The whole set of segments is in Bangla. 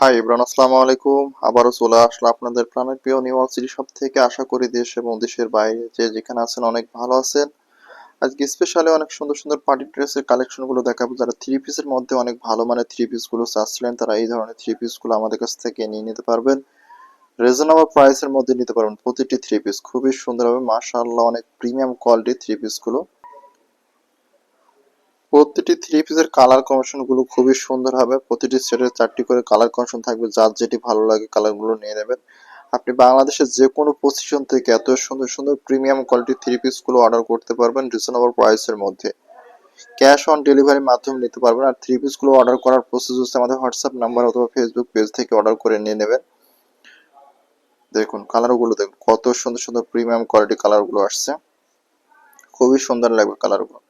হাই ইব্রান আসসালামু আলাইকুম আবারও চলে আসলো আপনাদের প্রাণের প্রিয় নিউ সিটি সব থেকে। আশা করি দেশ এবং দেশের বাইরে যে যেখানে আছেন অনেক ভালো আছেন। আজকে স্পেশালি অনেক সুন্দর সুন্দর পার্টি ড্রেসের কালেকশনগুলো দেখাবো। যারা থ্রি পিসের মধ্যে অনেক ভালো মানের থ্রি পিসগুলো চাচ্ছিলেন তারা এই ধরনের থ্রি পিসগুলো আমাদের কাছ থেকে নিয়ে নিতে পারবেন। রিজনেবল প্রাইসের মধ্যে নিতে পারবেন প্রতিটি থ্রি পিস খুবই সুন্দর হবে মাশাআল্লাহ, অনেক প্রিমিয়াম কোয়ালিটির থ্রি পিসগুলো প্রতিটি থ্রি পিসের কালার কমিশনগুলো খুবই সুন্দর হবে। প্রতিটি সেটের চারটি করে কালার কমিশন থাকবে, যার যেটি ভালো লাগে কালারগুলো নিয়ে নেবেন। আপনি বাংলাদেশের যে কোনো পজিশন থেকে এত সুন্দর সুন্দর প্রিমিয়াম কোয়ালিটির থ্রি পিসগুলো অর্ডার করতে পারবেন রিজনেবল প্রাইসের মধ্যে। ক্যাশ অন ডেলিভারির মাধ্যমে নিতে পারবেন আর থ্রি পিসগুলো অর্ডার করার প্রসেস হচ্ছে আমাদের হোয়াটসঅ্যাপ নাম্বার অথবা ফেসবুক পেজ থেকে অর্ডার করে নিয়ে নেবেন। দেখুন কালারগুলো দেখুন, কত সুন্দর সুন্দর প্রিমিয়াম কোয়ালিটি কালারগুলো আসছে। খুবই সুন্দর লাগবে কালারগুলো।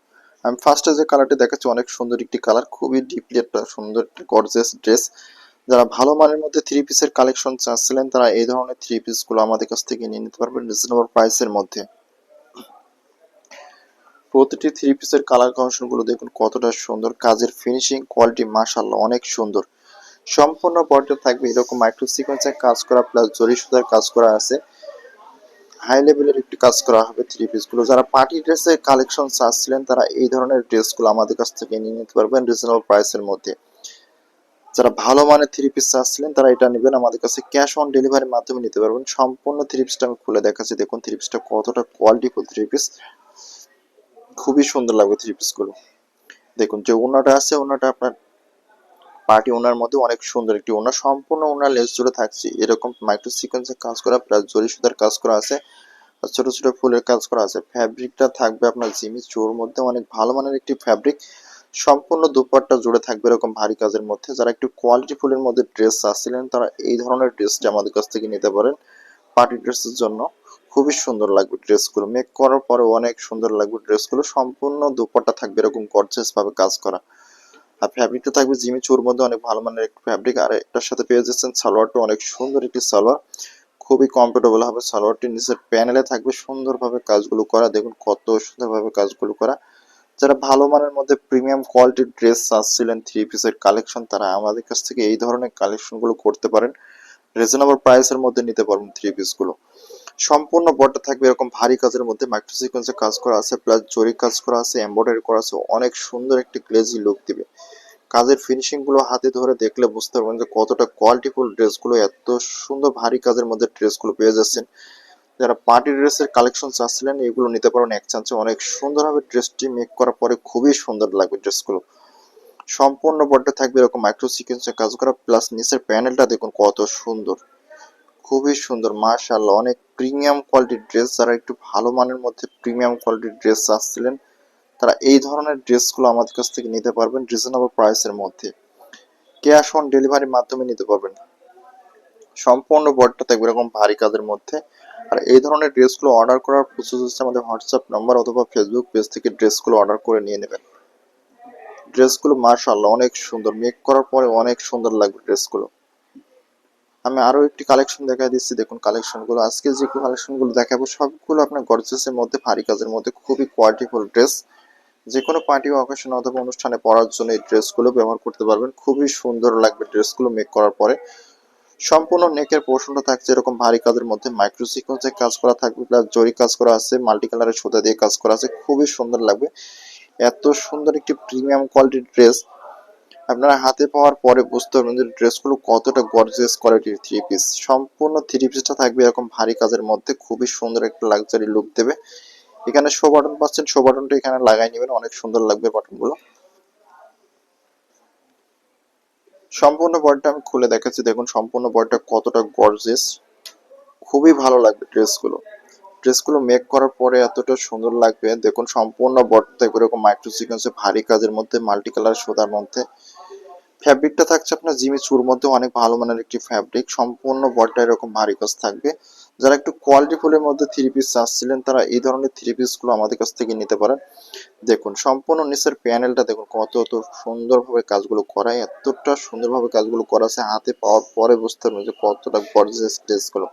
আমি ফার্স্টে যে কালারটি দেখাচ্ছি, অনেক সুন্দর একটি কালার খুবই ডিপলি একটা সুন্দর, একটি গর্জিয়াস ড্রেস যারা ভালো মানের মধ্যে থ্রি পিসের কালেকশন চাচ্ছিলেন, তারা এই ধরনের থ্রি পিসগুলো আমাদের কাছ থেকে নিয়ে নিতে পারবেন রিজনেবল প্রাইসের মধ্যে। প্রতিটি থ্রি পিসের কালারগুলো দেখুন কতটা সুন্দর। কাজের ফিনিশিং কোয়ালিটি মাশাল্লাহ অনেক সুন্দর। সম্পূর্ণ বডিতে থাকবে এরকম মাইক্রো সিকোয়েন্সের কাজ করা প্লাস জরি সুতার কাজ করা আছে। হাই লেভেলের একটি কাজ করা হবে থ্রি পিসগুলো যারা পার্টি ড্রেসের কালেকশন চাচ্ছিলেন, তারা এই ধরনের ড্রেসগুলো আমাদের কাছ থেকে নিয়ে নিতে পারবেন রিজনেবল প্রাইসের মধ্যে। যারা ভালো মানের থ্রি পিস চাচ্ছিলেন, তারা এটা নেবেন, আমাদের কাছে ক্যাশ অন ডেলিভারির মাধ্যমে নিতে পারবেন। সম্পূর্ণ থ্রি পিসটা আমি খুলে দেখাচ্ছি। দেখুন থ্রি পিসটা কতটা কোয়ালিটিফুল থ্রি পিস খুবই সুন্দর লাগবে থ্রি পিসগুলো দেখুন, যে ওনাটা আছে, ওনাটা আপনার পার্টি ওনার মধ্যে অনেক সুন্দর একটি ওনার সম্পূর্ণ ওনার লেস জুড়ে থাকছে। এরকম মাইক্রো সিকোয়েন্সের কাজ করা প্লাস জরি সুতার কাজ করা আছে ছোট ছোট ফুলের কাজ করা আছে। ফ্যাব্রিকটা থাকবে আপনার জিমি চোর মধ্যে, অনেক ভালো মানের একটি ফ্যাব্রিক সম্পূর্ণ দুপাট্টা জুড়ে থাকবে এরকম ভারী কাজের মধ্যে। যারা একটু কোয়ালিটি ফুলের মধ্যে ড্রেস চাচ্ছিলেন, তারা এই ধরনের ড্রেসটা আমাদের কাছ থেকে নিতে পারেন পার্টি ড্রেসের জন্য। খুবই সুন্দর লাগবে ড্রেসগুলো মেক করার পরে অনেক সুন্দর লাগবে ড্রেসগুলো সম্পূর্ণ দুপাট্টা থাকবে এরকম গর্জেস ভাবে কাজ করা। আর ফ্যাব্রিকটা থাকবে জিমি চোর মধ্যে, অনেক ভালো মানের একটি ফ্যাব্রিক আর এটার সাথে পেয়ে যাচ্ছেন সালোয়ারটা, অনেক সুন্দর একটি সালোয়ার। খুবই কমফোর্টেবল হবে সালোয়ারটি। নিচের প্যানেলে থাকবে সুন্দরভাবে কাজগুলো করা। দেখুন কত সুন্দরভাবে কাজগুলো করা। যারা ভালো মানের মধ্যে প্রিমিয়াম কোয়ালিটির ড্রেস চাচ্ছিলেন থ্রি পিসের কালেকশন তারা আমাদের কাছ থেকে এই ধরনের কালেকশনগুলো করতে পারেন। রিজনেবল প্রাইসের মধ্যে নিতে পারবেন থ্রি পিসগুলো সম্পূর্ণ বডটা থাকবে এরকম ভারী কাজের মধ্যে মাইক্রো সিকোয়েন্সে কাজ করা আছে প্লাস জরি কাজ করা আছে এমব্রয়ডারি করা আছে, অনেক সুন্দর একটি গ্লেজি লুক দিবে। কাজের ফিনিশিংগুলো হাতে ধরে দেখলে বুঝতে পারবেন যে কতটা কোয়ালিটিফুল ড্রেসগুলো এত সুন্দর ভারী কাজের মধ্যে ড্রেসগুলো পেয়ে যাচ্ছেন। যারা পার্টি ড্রেসের কালেকশন চাচ্ছিলেন, এগুলো নিতে পারেন এক চান্সে অনেক সুন্দরভাবে ড্রেসটি মেক করার পরে খুবই সুন্দর লাগবে ড্রেসগুলো সম্পূর্ণ বড্ডে থাকবে এরকম মাইক্রো সিকোয়েন্সের কাজ করা প্লাস নিচের প্যানেলটা দেখুন কত সুন্দর। খুবই সুন্দর, মাশাআল্লাহ। অনেক প্রিমিয়াম কোয়ালিটির ড্রেস যারা একটু ভালো মানের মধ্যে প্রিমিয়াম কোয়ালিটির ড্রেস আসছিলেন, তারা এই ধরনের ড্রেসগুলো আমাদের কাছ থেকে নিতে পারবেন রিজনেবল প্রাইসের মধ্যে। ক্যাশ অন ডেলিভারির মাধ্যমে নিতে পারবেন। সম্পূর্ণ বডটা থাকবে এরকম ভারী কাজের মধ্যে। আর এই ধরনের ড্রেসগুলো অর্ডার করার প্রসেস হচ্ছে আমাদের হোয়াটসঅ্যাপ নাম্বার অথবা ফেসবুক পেজ থেকে ড্রেসগুলো অর্ডার করে নিয়ে নেবেন। ড্রেসগুলো মার্শাল্লাহ অনেক সুন্দর। মেক করার পরে অনেক সুন্দর লাগবে ড্রেসগুলো আমি আরও একটি কালেকশন দেখা দিচ্ছি। দেখুন কালেকশনগুলো আজকে যে কালেকশনগুলো দেখাবো, সবগুলো আপনার গর্জেসের মধ্যে, ভারী কাজের মধ্যে, খুবই কোয়ালিটিফুল ড্রেস যে কোনো পার্টি অকেশন অথবা অনুষ্ঠানে পরার জন্য এই ড্রেসগুলো ব্যবহার করতে পারবেন। খুবই সুন্দর লাগবে ড্রেসগুলো মেক করার পরে। সম্পূর্ণ নেকের পোর্শনটা থাকছে এরকম ভারী কাজের মধ্যে। মাইক্রো কাজ করা থাকবে প্লাস জরি কাজ করা আছে মাল্টি কালারের সুতা দিয়ে কাজ করা আছে। খুবই সুন্দর লাগবে। এত সুন্দর একটি প্রিমিয়াম কোয়ালিটির ড্রেস আপনারা হাতে পাওয়ার পরে বুঝতে পারবেন যে ড্রেসগুলো কতটা গর্জিয়াস কোয়ালিটির থ্রি পিস সম্পূর্ণ থ্রি পিসটা থাকবে এরকম ভারী কাজের মধ্যে, খুবই সুন্দর একটা লাক্সারি লুক দেবে। এখানে শো বাটন পাচ্ছেন শো বাটনটা এখানে লাগাই নেবেন, অনেক সুন্দর লাগবে বাটনগুলো সম্পূর্ণ বডিটা আমি খুলে দেখাচ্ছি, দেখুন সম্পূর্ণ বডিটা কতটা গর্জিয়াস খুবই ভালো লাগবে ড্রেসগুলো। ড্রেসগুলো মেক করার পরে এতটা সুন্দর লাগবে। দেখুন সম্পূর্ণ বডিটা এরকম মাইক্রো সিকোয়েন্সে ভারী কাজের মধ্যে মাল্টি কালার সোদার মধ্যে। ফ্যাব্রিকটা থাকছে আপনার জিমি চুর মধ্যে অনেক ভালো মানের একটি ফ্যাব্রিক সম্পূর্ণ বডিটা এরকম ভারী কাজ থাকবে। যারা একটু কোয়ালিটি ফুলের মধ্যে থ্রি পিস চাচ্ছিলেন, তারা এই ধরনের থ্রি পিসগুলো আমাদের কাছ থেকে নিতে পারেন। দেখুন, সম্পূর্ণ নিচের প্যানেলটা দেখুন, কত এত সুন্দরভাবে কাজগুলো করা, এতটা সুন্দরভাবে কাজগুলো করা আছে, হাতে পাওয়ার পরে বুঝতে পারবেন যে কতটা গর্জিয়াস ড্রেসগুলো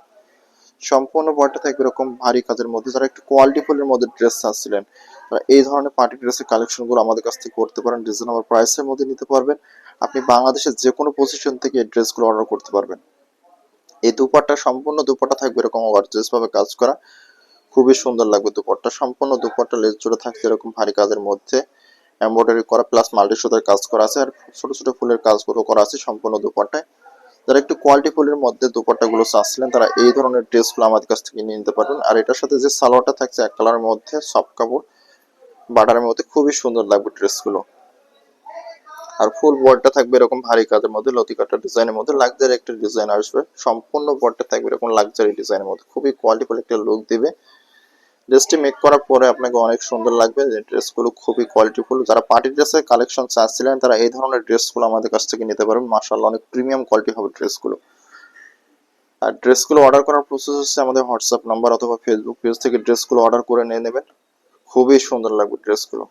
সম্পূর্ণ বডিটা থাকবে এরকম ভারী কাজের মধ্যে। যারা একটু কোয়ালিটি ফুলের মধ্যে ড্রেস চাচ্ছিলেন, তারা এই ধরনের পার্টি ড্রেসের কালেকশনগুলো আমাদের কাছ থেকে করতে পারেন। রিজনেবল প্রাইসের মধ্যে নিতে পারবেন। আপনি বাংলাদেশের যে কোনো পজিশন থেকে এই ড্রেসগুলো অর্ডার করতে পারবেন। এই দুপাট্টা সম্পূর্ণ দুপাট্টা থাকবে এরকম গর্জিয়াস ভাবে কাজ করা। খুবই সুন্দর লাগবে দুপাট্টা। সম্পূর্ণ দুপাট্টা লেজ জুড়ে থাকছে এরকম ভারী কাজের মধ্যে। এমব্রয়ডারি করা প্লাস মাল্টি সুতার কাজ করা আছে। আর ছোট ছোট ফুলের কাজগুলো করা আছে সম্পূর্ণ দুপাট্টায়। যারা একটু কোয়ালিটি ফুলের মধ্যে দুপাট্টাগুলো চাচ্ছিলেন, তারা এই ধরনের ড্রেসগুলো আমাদের কাছ থেকে নিয়ে নিতে পারবেন। আর এটার সাথে যে সালোয়ারটা থাকছে, এক কালারের মধ্যে সফট কাপড়, বাটারের মধ্যে খুবই সুন্দর লাগবে ড্রেসগুলো আর ফুল বডটা থাকবে এরকম ভারী কাজের মধ্যে লতিকাটা ডিজাইনের মধ্যে লাক্সারি একটা ডিজাইন আসবে। সম্পূর্ণ বডটা থাকবে এরকম লাক্সারি ডিজাইনের মধ্যে। খুবই কোয়ালিটিফুল একটা লুক দিবে। ড্রেসটি মেক করার পরে আপনাকে অনেক সুন্দর লাগবে। ড্রেসগুলো খুবই কোয়ালিটিফুল যারা পার্টি ড্রেসের কালেকশন চাচ্ছিলেন তারা এই ধরনের ড্রেসগুলো আমাদের কাছ থেকে নিতে পারবেন। মার্শাল্লাহ অনেক প্রিমিয়াম কোয়ালিটি হবে ড্রেসগুলো আর ড্রেসগুলো অর্ডার করার প্রসেস হচ্ছে আমাদের হোয়াটসঅ্যাপ নাম্বার অথবা ফেসবুক পেজ থেকে ড্রেসগুলো অর্ডার করে নিয়ে নেবেন। খুবই সুন্দর লাগবে ড্রেসগুলো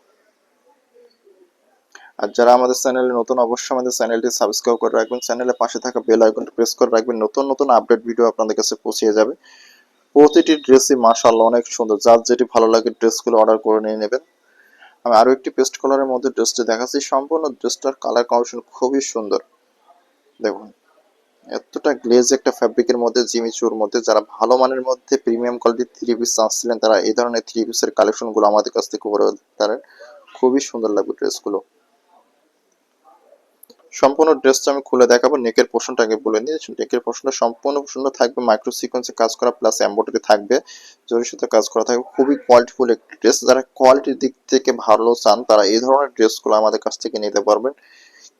আর যারা আমাদের চ্যানেলে নতুন, অবশ্যই আমাদের চ্যানেলটি সাবস্ক্রাইব করে রাখবেন। চ্যানেলের পাশে থাকা বেল আইকনটি প্রেস করে রাখবেন। নতুন নতুন আপডেট ভিডিও আপনাদের কাছে পৌঁছে যাবে। প্রতিটি ড্রেসই মাশাআল্লাহ অনেক সুন্দর। যার যেটি ভালো লাগে ড্রেসগুলো অর্ডার করে নিয়ে নেবেন। আমি আরও একটি পেস্ট কালারের মধ্যে ড্রেসটি দেখাচ্ছি। সম্পূর্ণ ড্রেসটার কালার কম্বিনেশন খুবই সুন্দর। দেখুন, এতটা গ্লেজ একটা ফ্যাব্রিকের মধ্যে, জিমি জিমিচুর মধ্যে, যারা ভালো মানের মধ্যে প্রিমিয়াম কোয়ালিটির থ্রি পিস চাচ্ছিলেন তারা এই ধরনের থ্রি পিসের কালেকশনগুলো আমাদের কাছ থেকে করে পারেন। খুবই সুন্দর লাগবে ড্রেসগুলো সম্পূর্ণ ড্রেসটা আমি খুলে দেখাবো নেকের পোর্শনটা আগে বলে নিই নেকের পোর্শনটা সম্পূর্ণ পোর্শনটা থাকবে মাইক্রো সিকোয়েন্সে কাজ করা প্লাস এম্বয়ডারি থাকবে। জরির সাথে কাজ করা থাকবে। খুবই কোয়ালিটিফুল একটি ড্রেস যারা কোয়ালিটির দিক থেকে ভালো চান, তারা এই ধরনের ড্রেসগুলো আমাদের কাছ থেকে নিতে পারবেন।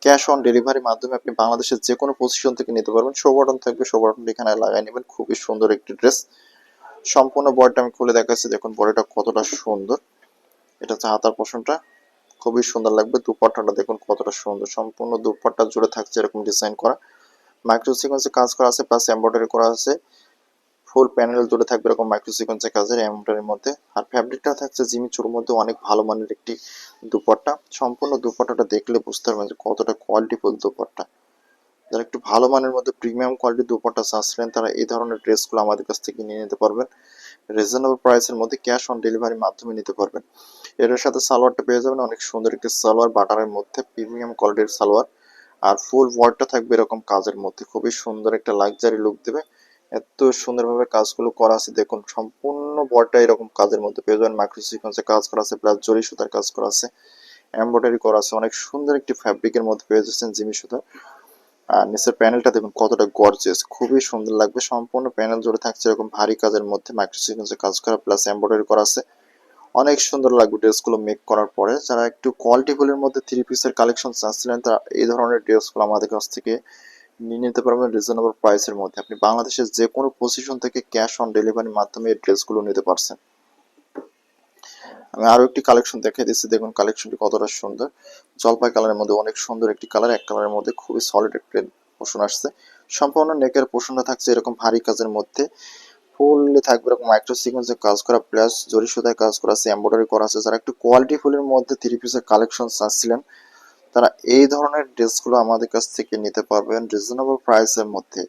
ক্যাশ অন ডেলিভারির মাধ্যমে আপনি বাংলাদেশের যে কোনো পজিশন থেকে নিতে পারবেন। শো বাটন থাকবে শো বাটন এখানে লাগাই নেবেন। খুবই সুন্দর একটি ড্রেস সম্পূর্ণ বডিটা আমি খুলে দেখাচ্ছি। দেখুন বডিটা কতটা সুন্দর। এটা হচ্ছে হাতার পোর্শনটা খুবই সুন্দর লাগবে। দুপাট্টাটা দেখুন কতটা সুন্দর। সম্পূর্ণ দুপাট্টা জুড়ে থাকছে এরকম ডিজাইন করা। মাইক্রো সিকোয়েন্সে কাজ করা আছে প্লাস এমব্রয়ডারি করা আছে। ফুল প্যানেল জুড়ে থাকবে এরকম মাইক্রো সিকোয়েন্সের কাজের এমব্রয়ডারির মধ্যে। আর ফ্যাব্রিকটা থাকছে জিমি চুর মধ্যে অনেক ভালো মানের একটি দুপাট্টা। সম্পূর্ণ দুপাট্টাটা দেখলে বুঝতে পারবেন যে কতটা কোয়ালিটিফুল দুপাট্টা। যারা একটু ভালো মানের মধ্যে প্রিমিয়াম কোয়ালিটির দুপাট্টা চাচ্ছিলেন, তারা এই ধরনের ড্রেসগুলো আমাদের কাছ থেকে নিয়ে নিতে পারবেন। রিজনেবল প্রাইসের মধ্যে ক্যাশ অন ডেলিভারির মাধ্যমে নিতে পারবেন। এর সাথে সালোয়ারটা পেয়ে যাবেন। অনেক সুন্দর একটি সালোয়ার, বাটারের মধ্যে প্রিমিয়াম কোয়ালিটির সালোয়ার। আর ফুল ওয়ার্ডটা থাকবে এরকম কাজের মধ্যে। খুবই সুন্দর একটা লাক্সারি লুক দেবে। এত সুন্দরভাবে কাজগুলো করা আছে। দেখুন, সম্পূর্ণ বডটা এরকম কাজের মধ্যে পেয়ে যাবেন। মাইক্রো সিকোয়েন্সে কাজ করা আছে প্লাস জরি সুতার কাজ করা আছে এমব্রয়ডারি করা আছে। অনেক সুন্দর একটি ফ্যাব্রিকের মধ্যে পেয়ে যাচ্ছেন জিমি সুতার। আর নিচের প্যানেলটা দেখুন কতটা গর্জিয়াস খুবই সুন্দর লাগবে। সম্পূর্ণ প্যানেল জুড়ে থাকছে এরকম ভারী কাজের মধ্যে। মাইক্রো সিকোয়েন্সে কাজ করা প্লাস এমব্রয়ডারি করা আছে। অনেক সুন্দর লাগবে ড্রেসগুলো মেক করার পরে। যারা একটু কোয়ালিটিফুলের মধ্যে থ্রি পিসের কালেকশন চাচ্ছিলেন, তারা এই ধরনের ড্রেসগুলো আমাদের কাছ থেকে নিয়ে নিতে পারবেন রিজনেবল প্রাইসের মধ্যে। আপনি বাংলাদেশের যে কোনো পজিশন থেকে ক্যাশ অন ডেলিভারির মাধ্যমে এই ড্রেসগুলো নিতে পারছেন। আমি আরও একটি কালেকশন দেখাই দিচ্ছি। দেখুন কালেকশনটি কতটা সুন্দর। জলপাই কালারের মধ্যে অনেক সুন্দর একটি কালার এক কালারের মধ্যে খুবই সলিড একটি পোষণ আসছে। সম্পূর্ণ নেকের পোষণটা থাকছে এরকম ভারী কাজের মধ্যে। ফুললি থাকবে এরকম মাইক্রো সিকোয়েন্সে কাজ করা প্লাস জরি সুতায় কাজ করা, আছে এমব্রয়ডারি করা আছে। যারা একটু কোয়ালিটি ফুলের মধ্যে থ্রি পিসের কালেকশন চাচ্ছিলেন তারা এই ধরনের ড্রেসগুলো আমাদের কাছ থেকে নিতে পারবেন রিজনেবল প্রাইসের মধ্যে।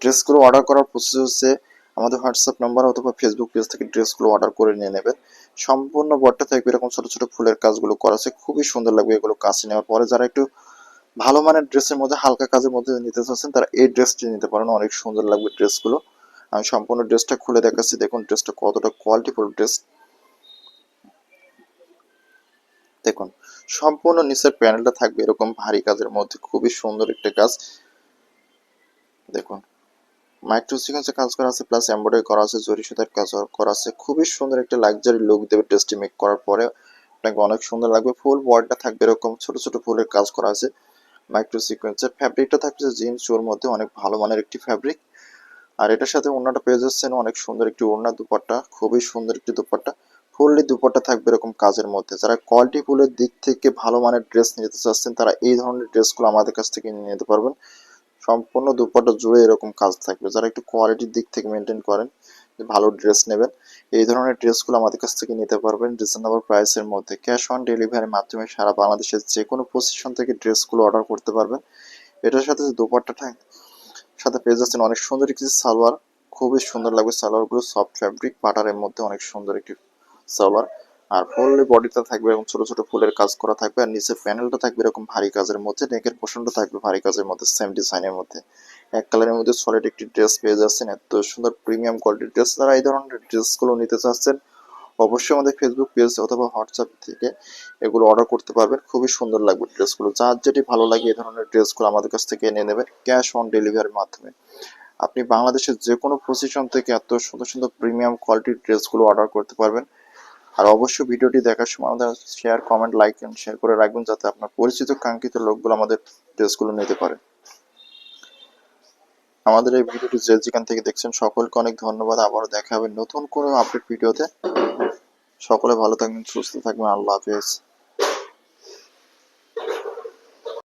ড্রেসগুলো অর্ডার করার প্রসেস হচ্ছে, আমাদের হোয়াটসঅ্যাপ নাম্বার অথবা ফেসবুক পেজ থেকে ড্রেসগুলো অর্ডার করে নিয়ে নেবেন। সম্পূর্ণ বডটা থাকবে এরকম ছোট ছোট ফুলের কাজগুলো করা। আছে খুবই সুন্দর লাগবে এগুলো কাছে নেওয়ার পরে। যারা একটু ভালো মানের ড্রেসের মধ্যে, হালকা কাজের মধ্যে নিতে চাচ্ছেন, তারা এই ড্রেসটি নিতে পারেন। অনেক সুন্দর লাগবে ড্রেসগুলো। আমি সম্পূর্ণ ড্রেসটা খুলে দেখাচ্ছি। দেখুন ড্রেসটা কতটা কোয়ালিটিফুল ড্রেস। দেখুন, সম্পূর্ণ নিচের প্যানেলটা থাকবে এরকম ভারী কাজের মধ্যে। খুবই সুন্দর একটা কাজ। দেখুন মাইক্রো সিকোয়েন্সে কাজ করা আছে প্লাস এমব্রয়ডারি করা আছে, জরি সুতার কাজ করা আছে। খুবই সুন্দর একটা লাক্সারি লুক দেবে ড্রেসটি মেক করার পরে। আপনাকে অনেক সুন্দর লাগবে। ফুল বডিটা থাকবে এরকম ছোট ছোট ফুলের কাজ করা আছে। মাইক্রো সিকোয়েন্সের ফ্যাব্রিকটা থাকছে জিন্স চোর মধ্যে অনেক ভালো মানের একটি ফ্যাব্রিক আর এটার সাথে ওড়নাটা পেয়ে যাচ্ছেন অনেক সুন্দর একটি ওড়না দুপাট্টা, খুবই সুন্দর একটি দুপাট্টা। ফুললি দুপাট্টা থাকবে এরকম কাজের মধ্যে। যারা কোয়ালিটি ফুলের দিক থেকে ভালো মানের ড্রেস নিতে চাচ্ছেন, তারা এই ধরনের ড্রেসগুলো আমাদের কাছ থেকে নিয়ে নিতে পারবেন। সম্পূর্ণ দুপাট্টা জুড়ে এরকম কাজ থাকবে। যারা একটু কোয়ালিটির দিক থেকে মেনটেন করেন ভালো ড্রেস নেবেন, এই ধরনের ড্রেসগুলো আমাদের কাছ থেকে নিতে পারবেন রিজনেবল প্রাইসের মধ্যে। ক্যাশ অন ডেলিভারির মাধ্যমে সারা বাংলাদেশের যে কোনো পজিশন থেকে ড্রেসগুলো অর্ডার করতে পারবেন। এটার সাথে যে দুপাট্টা সাথে পেয়ে যাচ্ছেন অনেক সুন্দর একটি সালোয়ার। খুবই সুন্দর লাগবে সালোয়ারগুলো। সফট ফ্যাব্রিক বাটারের মধ্যে অনেক সুন্দর একটি সালোয়ার। আর ফুললি বডিটা থাকবে এরকম ছোট ছোট ফুলের কাজ করা থাকবে, আর নিচের প্যানেলটা থাকবে এরকম ভারী কাজের মধ্যে নেকের পোষণটা থাকবে ভারী কাজের মধ্যে সেম ডিজাইনের মধ্যে। এক কালারের মধ্যে সলিড একটি ড্রেস পেয়ে যাচ্ছেন, এত সুন্দর প্রিমিয়াম কোয়ালিটির ড্রেস তারা এই ধরনের ড্রেসগুলো নিতে চাচ্ছেন, অবশ্যই আমাদের ফেসবুক পেজ অথবা হোয়াটসঅ্যাপ থেকে এগুলো অর্ডার করতে পারবেন। খুবই সুন্দর লাগবে ড্রেসগুলো যার যেটি ভালো লাগে এই ধরনের ড্রেসগুলো আমাদের কাছ থেকে এনে নেবেন ক্যাশ অন ডেলিভারির মাধ্যমে। আপনি বাংলাদেশের যে কোনো পজিশন থেকে এত সুন্দর সুন্দর প্রিমিয়াম কোয়ালিটির ড্রেসগুলো অর্ডার করতে পারবেন। আর অবশ্যই ভিডিওটি দেখার সময় আমাদের share comment like and share করে রাখবেন যাতে আপনার পরিচিত, কাঙ্ক্ষিত লোকগুলো আমাদের ড্রেসগুলো নিতে পারে। আমাদের এই ভিডিওটি যে যেখান থেকে দেখছেন, সকলকে অনেক ধন্যবাদ। আবারও দেখা হবে নতুন কোনো আপডেট ভিডিওতে। সকলে ভালো থাকবেন, সুস্থ থাকবেন। আল্লাহ হাফেজ।